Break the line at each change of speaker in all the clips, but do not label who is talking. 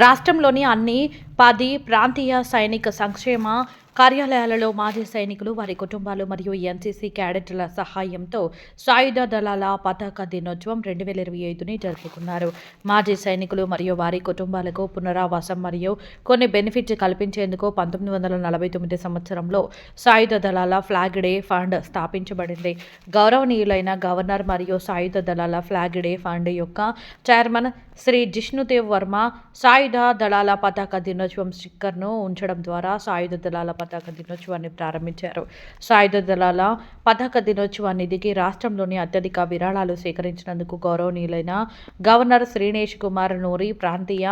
రాష్ట్రంలోని అన్ని పది ప్రాంతీయ సైనిక సంక్షేమ కార్యాలయాలలో మాజీ సైనికులు వారి కుటుంబాలు మరియు ఎన్సీసీ క్యాడెట్ల సహాయంతో సాయుధ దళాల పతాక దినోత్సవం రెండు వేల ఇరవై ఐదుని జరుపుకున్నారు. మాజీ సైనికులు మరియు వారి కుటుంబాలకు పునరావాసం మరియు కొన్ని బెనిఫిట్స్ కల్పించేందుకు పంతొమ్మిది వందల నలభై తొమ్మిది సంవత్సరంలో సాయుధ దళాల ఫ్లాగ్ డే ఫండ్ స్థాపించబడింది. గౌరవనీయులైన గవర్నర్ మరియు సాయుధ దళాల ఫ్లాగ్ డే ఫండ్ యొక్క చైర్మన్ శ్రీ జిష్ణుదేవ్ వర్మ సాయుధ దళాల పతాక దినోత్సవం స్టిక్కర్ను ఉంచడం ద్వారా సాయుధ దళాల పతాక దినోత్సవాన్ని ప్రారంభించారు. సాయుధ దళాల పతాక దినోత్సవాన్ని నిధికి రాష్ట్రంలోని అత్యధిక విరాళాలు సేకరించినందుకు గౌరవనీయులైన గవర్నర్ శ్రీనేష్ కుమార్ నూరి ప్రాంతీయ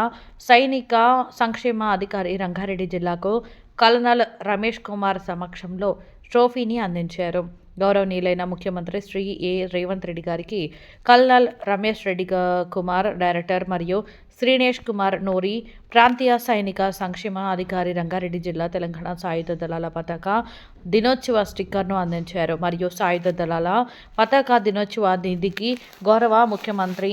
సైనిక సంక్షేమ అధికారి రంగారెడ్డి జిల్లాకు కల్నల్ రమేష్ కుమార్ సమక్షంలో ట్రోఫీని అందించారు. గౌరవనీయులైన ముఖ్యమంత్రి శ్రీ ఏ. రేవంత్ రెడ్డి గారికి కల్నల్ రమేష్ రెడ్డి కుమార్ డైరెక్టర్ మరియు శ్రీనేష్ కుమార్ నూరి ప్రాంతీయ సైనిక సంక్షేమ అధికారి రంగారెడ్డి జిల్లా తెలంగాణ సాయుధ దళాల పతాక దినోత్సవ స్టిక్కర్ను అందించారు. మరియు సాయుధ దళాల పతాక దినోత్సవ నిధికి గౌరవ ముఖ్యమంత్రి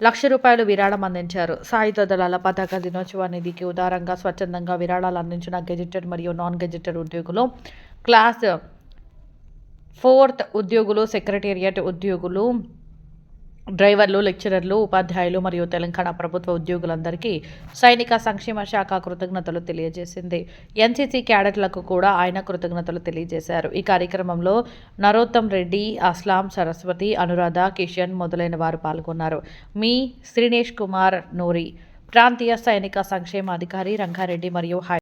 లక్ష రూపాయలు విరాళం అందించారు. సాయుధ దళాల పతాక దినోత్సవ నిధికి ఉదారంగా స్వచ్ఛందంగా విరాళాలు అందించిన గెజిటెడ్ మరియు నాన్ గెజిటెడ్ ఉద్యోగులు క్లాస్ ఫోర్త్ ఉద్యోగులు సెక్రటేరియట్ ఉద్యోగులు డ్రైవర్లు లెక్చరర్లు ఉపాధ్యాయులు మరియు తెలంగాణ ప్రభుత్వ ఉద్యోగులందరికీ సైనిక సంక్షేమ శాఖ కృతజ్ఞతలు తెలియజేసింది. ఎన్సీసీ క్యాడెట్లకు కూడా ఆయన కృతజ్ఞతలు తెలియజేశారు. ఈ కార్యక్రమంలో నరోత్తం రెడ్డి అస్లాం సరస్వతి అనురాధ కిషన్ మొదలైన వారు పాల్గొన్నారు. మీ శ్రీనేష్ కుమార్ నూరి ప్రాంతీయ సైనిక సంక్షేమ అధికారి రంగారెడ్డి మరియు హై